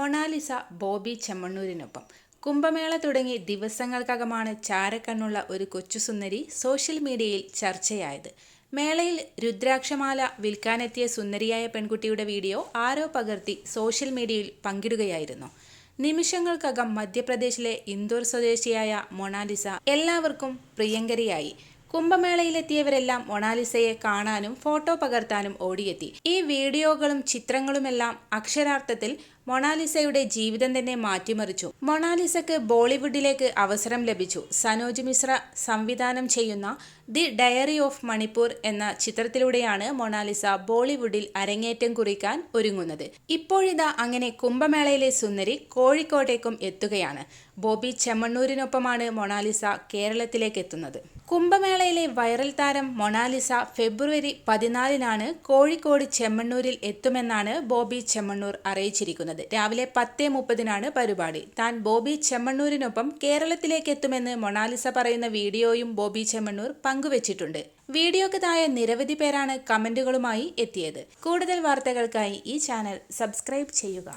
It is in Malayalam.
മൊണാലിസ ബോബി ചെമ്മണ്ണൂരിനൊപ്പം. കുംഭമേള തുടങ്ങി ദിവസങ്ങൾക്കകമാണ് ചാരക്കണ്ണുള്ള ഒരു കൊച്ചുസുന്ദരി സോഷ്യൽ മീഡിയയിൽ ചർച്ചയായത്. മേളയിൽ രുദ്രാക്ഷമാല വിൽക്കാനെത്തിയ സുന്ദരിയായ പെൺകുട്ടിയുടെ വീഡിയോ ആരോ പകർത്തി സോഷ്യൽ മീഡിയയിൽ പങ്കിടുകയായിരുന്നു. നിമിഷങ്ങൾക്കകം മധ്യപ്രദേശിലെ ഇൻഡോർ സ്വദേശിയായ മൊണാലിസ എല്ലാവർക്കും പ്രിയങ്കരിയായി. കുംഭമേളയിലെത്തിയവരെല്ലാം മൊണാലിസയെ കാണാനും ഫോട്ടോ പകർത്താനും ഓടിയെത്തി. ഈ വീഡിയോകളും ചിത്രങ്ങളുമെല്ലാം അക്ഷരാർത്ഥത്തിൽ മൊണാലിസയുടെ ജീവിതം തന്നെ മാറ്റിമറിച്ചു. മൊണാലിസക്ക് ബോളിവുഡിലേക്ക് അവസരം ലഭിച്ചു. സനോജ് മിശ്ര സംവിധാനം ചെയ്യുന്ന ദി ഡയറി ഓഫ് മണിപ്പൂർ എന്ന ചിത്രത്തിലൂടെയാണ് മൊണാലിസ ബോളിവുഡിൽ അരങ്ങേറ്റം കുറിക്കാൻ ഒരുങ്ങുന്നത്. ഇപ്പോഴിതാ അങ്ങനെ കുംഭമേളയിലെ സുന്ദരി കോഴിക്കോട്ടേക്കും എത്തുകയാണ്. ബോബി ചെമ്മണ്ണൂരിനൊപ്പമാണ് മൊണാലിസ കേരളത്തിലേക്ക് എത്തുന്നത് കുംഭമേളയിലെ വൈറൽ താരം മൊണാലിസ ഫെബ്രുവരി പതിനാലിനാണ് കോഴിക്കോട് ചെമ്മണ്ണൂരിൽ എത്തുമെന്നാണ് ബോബി ചെമ്മണ്ണൂർ അറിയിച്ചിരിക്കുന്നത്. രാവിലെ പത്തേ മുപ്പതിനാണ് പരിപാടി. താൻ ബോബി ചെമ്മണ്ണൂരിനൊപ്പം കേരളത്തിലേക്ക് എത്തുമെന്ന് മൊണാലിസ പറയുന്ന വീഡിയോയും ബോബി ചെമ്മണ്ണൂർ പങ്കുവച്ചിട്ടുണ്ട്. വീഡിയോക്ക് താഴെ നിരവധി പേരാണ് കമന്റുകളുമായി എത്തിയത്. കൂടുതൽ വാർത്തകൾക്കായി ഈ ചാനൽ സബ്സ്ക്രൈബ് ചെയ്യുക.